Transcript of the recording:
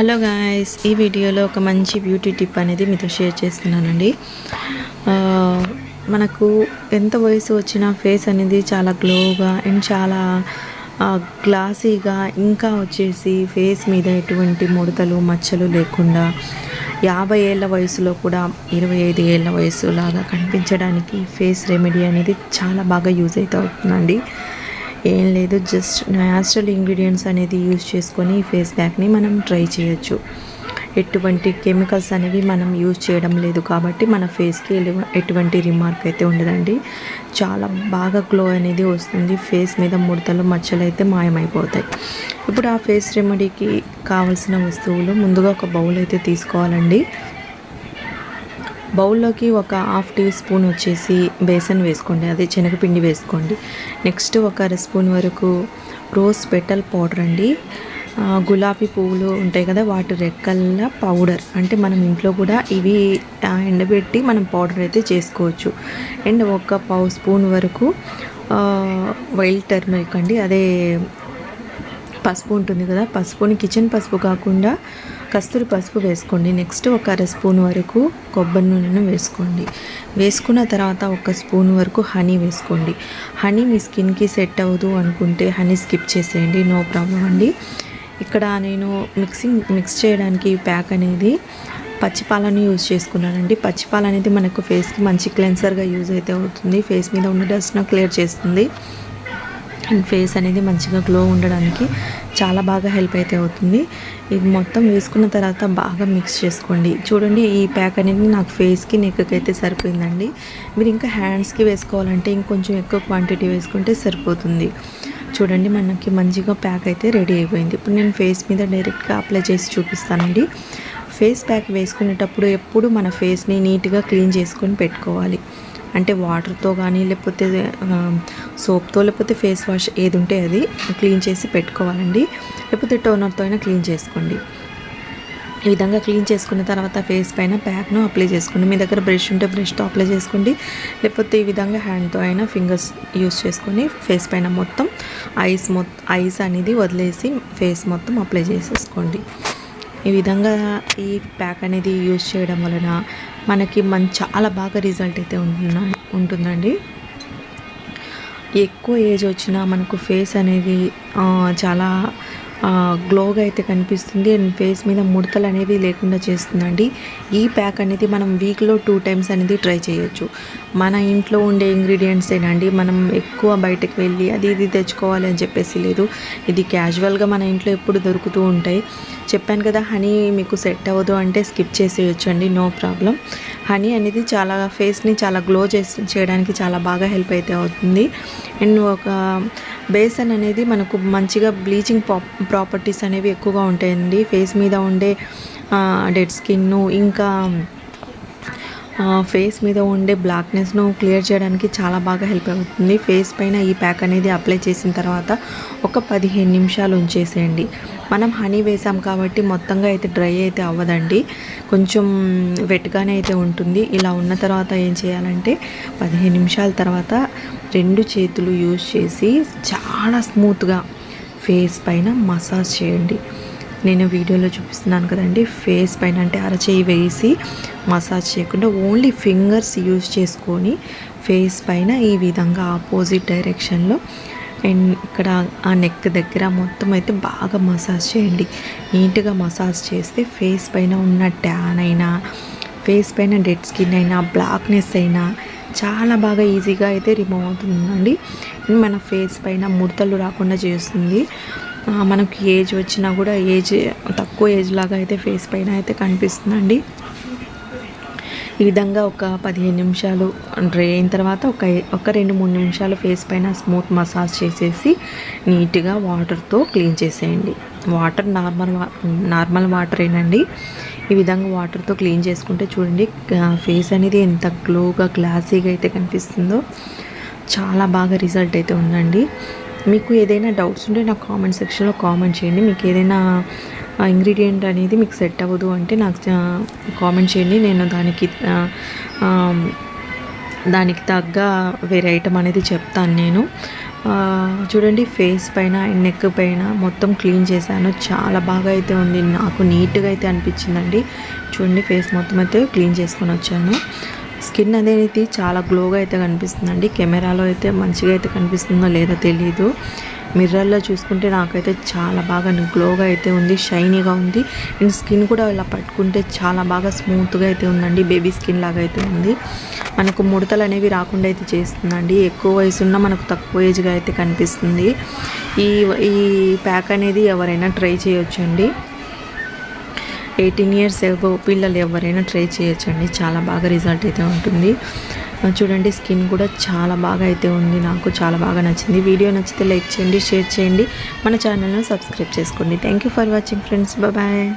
Hello guys ఈ వీడియోలో ఒక మంచి బ్యూటీ టిప్ అనేది మీతో షేర్ చేస్తున్నానండి. మనకు ఎంత వయసు వచ్చినా ఫేస్ అనేది చాలా గ్లోగా అండ్ చాలా గ్లాసీగా ఇంకా వచ్చేసి ఫేస్ మీద ఎటువంటి ముడతలు మచ్చలు లేకుండా యాభై ఏళ్ళ వయసులో కూడా ఇరవై ఐదు ఏళ్ళ వయసులాగా కనిపించడానికి ఫేస్ రెమెడీ అనేది చాలా బాగా యూజ్ అయితే అవుతుందండి ఏం లేదు జస్ట్ న్యాచురల్ ఇంగ్రీడియంట్స్ అనేది యూజ్ చేసుకొని ఈ ఫేస్ ప్యాక్ని మనం ట్రై చేయొచ్చు. ఎటువంటి కెమికల్స్ అనేవి మనం యూజ్ చేయడం లేదు కాబట్టి మన ఫేస్కి ఎటువంటి రిమార్క్ అయితే ఉండదండి. చాలా బాగా గ్లో అనేది వస్తుంది. ఫేస్ మీద ముడతలు మచ్చలు అయితే మాయమైపోతాయి. ఇప్పుడు ఆ ఫేస్ రెమెడీకి కావాల్సిన వస్తువులు ముందుగా ఒక బౌల్ అయితే తీసుకోవాలండి. బౌల్లోకి ఒక హాఫ్ టీ స్పూన్ వచ్చేసి బేసన్ వేసుకోండి అదే శనగపిండి వేసుకోండి. నెక్స్ట్ ఒక అర స్పూన్ వరకు రోజ్ పెటల్ పౌడర్ అండి. గులాబీ పువ్వులు ఉంటాయి కదా వాటి రెక్కల పౌడర్. అంటే మనం ఇంట్లో కూడా ఇవి ఎండబెట్టి మనం పౌడర్ అయితే చేసుకోవచ్చు. అండ్ ఒక పావు స్పూన్ వరకు వైల్డ్ టర్మరిక్ అండి అదే పసుపు ఉంటుంది కదా పసుపుని కిచెన్ పసుపు కాకుండా కస్తూరి పసుపు వేసుకోండి. నెక్స్ట్ ఒక అర స్పూన్ వరకు కొబ్బరి నూనెను వేసుకోండి. వేసుకున్న తర్వాత ఒక స్పూన్ వరకు హనీ వేసుకోండి. హనీ మీ స్కిన్కి సెట్ అవ్వదు అనుకుంటే హనీ స్కిప్ చేసేయండి. నో ప్రాబ్లం అండి. ఇక్కడ నేను మిక్సింగ్ మిక్స్ చేయడానికి ప్యాక్ అనేది పచ్చిపాలను యూజ్ చేసుకున్నానండి. పచ్చిపాలు అనేది మనకు ఫేస్కి మంచి క్లెన్సర్గా యూజ్ అయితే అవుతుంది. ఫేస్ మీద ఉన్న డస్ట్ను క్లియర్ చేస్తుంది. ఫేస్ అనేది మంచిగా గ్లో ఉండడానికి చాలా బాగా హెల్ప్ అయితే అవుతుంది. ఇది మొత్తం వేసుకున్న తర్వాత బాగా మిక్స్ చేసుకోండి. చూడండి ఈ ప్యాక్ అనేది నాకు ఫేస్కి నెక్కి అయితే సరిపోయిందండి. మీరు ఇంకా హ్యాండ్స్కి వేసుకోవాలంటే ఇంకొంచెం ఎక్కువ క్వాంటిటీ వేసుకుంటే సరిపోతుంది. చూడండి మనకి మంచిగా ప్యాక్ అయితే రెడీ అయిపోయింది. ఇప్పుడు నేను ఫేస్ మీద డైరెక్ట్గా అప్లై చేసి చూపిస్తానండి. ఫేస్ ప్యాక్ వేసుకునేటప్పుడు ఎప్పుడు మన ఫేస్ని నీట్గా క్లీన్ చేసుకొని పెట్టుకోవాలి. అంటే వాటర్తో కానీ లేకపోతే సోప్తో లేకపోతే ఫేస్ వాష్ ఏది ఉంటే అది క్లీన్ చేసి పెట్టుకోవాలండి. లేకపోతే టోనర్తో అయినా క్లీన్ చేసుకోండి. ఈ విధంగా క్లీన్ చేసుకున్న తర్వాత ఫేస్ పైన ప్యాక్ను అప్లై చేసుకోండి. మీ దగ్గర బ్రష్ ఉంటే బ్రష్తో అప్లై చేసుకోండి. లేకపోతే ఈ విధంగా హ్యాండ్తో అయినా ఫింగర్స్ యూస్ చేసుకొని ఫేస్ పైన మొత్తం ఐస్ మొత్తం ఐస్ అనేది వదిలేసి ఫేస్ మొత్తం అప్లై చేసేసుకోండి. ఈ విధంగా ఈ ప్యాక్ అనేది యూజ్ చేయడం వలన మనకి మన చాలా బాగా రిజల్ట్ అయితే ఉంటున్నా ఉంటుందండి. ఎక్కువ ఏజ్ వచ్చినా మనకు ఫేస్ అనేది చాలా గ్లోగా అయితే కనిపిస్తుంది. అండ్ ఫేస్ మీద ముడతలు అనేవి లేకుండా చేస్తుందండి. ఈ ప్యాక్ అనేది మనం వీక్లో టూ టైమ్స్ అనేది ట్రై చేయొచ్చు. మన ఇంట్లో ఉండే ఇంగ్రీడియంట్స్ ఏనండి మనం ఎక్కువ బయటకు వెళ్ళి అది ఇది తెచ్చుకోవాలి అని చెప్పేసి లేదు. ఇది క్యాజువల్గా మన ఇంట్లో ఎప్పుడు దొరుకుతూ ఉంటాయి. చెప్పాను కదా హనీ మీకు సెట్ అవ్వదు అంటే స్కిప్ చేసేయచ్చు అండి నో ప్రాబ్లం హనీ అనేది చాలా ఫేస్ని చాలా గ్లో చేసి చేయడానికి చాలా బాగా హెల్ప్ అయితే అవుతుంది. అండ్ ఒక బేసన్ అనేది మనకు మంచిగా బ్లీచింగ్ ప్రాపర్టీస్ అనేవి ఎక్కువగా ఉంటాయండి. ఫేస్ మీద ఉండే డెడ్ స్కిన్ ఇంకా ఫేస్ మీద ఉండే బ్లాక్నెస్ను క్లియర్ చేయడానికి చాలా బాగా హెల్ప్ అవుతుంది. ఫేస్ పైన ఈ ప్యాక్ అనేది అప్లై చేసిన తర్వాత ఒక పదిహేను నిమిషాలు ఉంచేసేయండి. మనం హనీ వేసాం కాబట్టి మొత్తంగా అయితే డ్రై అయితే అవ్వదండి. కొంచెం వెట్గానే అయితే ఉంటుంది. ఇలా ఉన్న తర్వాత ఏం చేయాలంటే పదిహేను నిమిషాల తర్వాత రెండు చేతులు యూజ్ చేసి చాలా స్మూత్గా ఫేస్ పైన మసాజ్ చేయండి. నేను వీడియోలో చూపిస్తున్నాను కదండి. ఫేస్ పైన అంటే అరచేయి వేసి మసాజ్ చేయకుండా ఓన్లీ ఫింగర్స్ యూజ్ చేసుకొని ఫేస్ పైన ఈ విధంగా ఆపోజిట్ డైరెక్షన్లో అండ్ ఇక్కడ ఆ నెక్ దగ్గర మొత్తం అయితే బాగా మసాజ్ చేయండి. నీట్గా మసాజ్ చేస్తే ఫేస్ పైన ఉన్న ట్యాన్ అయినా ఫేస్ పైన డెడ్ స్కిన్ అయినా బ్లాక్నెస్ అయినా చాలా బాగా ఈజీగా అయితే రిమూవ్ అవుతుందండి. మన ఫేస్ పైన ముడతలు రాకుండా చేస్తుంది. మనకు మనకి ఏజ్ వచ్చినా కూడా ఏజ్ తక్కువ ఏజ్ లాగా అయితే ఫేస్ పైన అయితే కనిపిస్తుందండి. ఈ విధంగా ఒక పదిహేను నిమిషాలు డ్రై అయిన తర్వాత ఒక ఒక రెండు మూడు నిమిషాలు ఫేస్ పైన స్మూత్ మసాజ్ చేసేసి నీట్గా వాటర్తో క్లీన్ చేసేయండి. వాటర్ నార్మల్ వా నార్మల్ వాటరేనండి ఈ విధంగా వాటర్తో క్లీన్ చేసుకుంటే చూడండి ఫేస్ అనేది ఎంత గ్లోగా గ్లాసీగా అయితే కనిపిస్తుందో చాలా బాగా రిజల్ట్ అయితే ఉందండి. మీకు ఏదైనా డౌట్స్ ఉంటే నాకు కామెంట్ సెక్షన్లో కామెంట్ చేయండి. మీకు ఏదైనా ఇంగ్రీడియంట్ అనేది మీకు సెట్ అవ్వదు అంటే నాకు కామెంట్ చేయండి. నేను దానికి దానికి తగ్గ వేరే ఐటమ్ అనేది చెప్తాను నేను. చూడండి ఫేస్ పైన అండ్ నెక్ పైన మొత్తం క్లీన్ చేశాను. చాలా బాగా అయితే ఉంది. నాకు నీట్గా అయితే అనిపించిందండి. చూడండి ఫేస్ మొత్తం అయితే క్లీన్ చేసుకొని వచ్చాను. స్కిన్ అనేది చాలా గ్లోగా అయితే కనిపిస్తుందండి. కెమెరాలో అయితే మంచిగా అయితే కనిపిస్తుందో లేదో తెలియదు మిర్రర్లో చూసుకుంటే నాకైతే చాలా బాగా గ్లోగా అయితే ఉంది షైనీగా ఉంది. అండ్ స్కిన్ కూడా ఇలా పట్టుకుంటే చాలా బాగా స్మూత్గా అయితే ఉందండి బేబీ స్కిన్ లాగా అయితే ఉంది. మనకు ముడతలు అనేవి రాకుండా అయితే చేస్తుందండి. ఎక్కువ వయసు ఉన్న మనకు తక్కువ ఏజ్గా అయితే కనిపిస్తుంది. ఈ ఈ ప్యాక్ అనేది ఎవరైనా ట్రై చేయొచ్చండి. ఎయిటీన్ ఇయర్స్ పిల్లలు ఎవరైనా ట్రై చేయొచ్చండి. చాలా బాగా రిజల్ట్ అయితే ఉంటుంది. చూడండి స్కిన్ కూడా చాలా బాగా అయితే ఉంది. నాకు చాలా బాగా నచ్చింది. వీడియో నచ్చితే లైక్ చేయండి షేర్ చేయండి. మన ఛానల్ను సబ్స్క్రైబ్ చేసుకోండి. Thank you for watching friends bye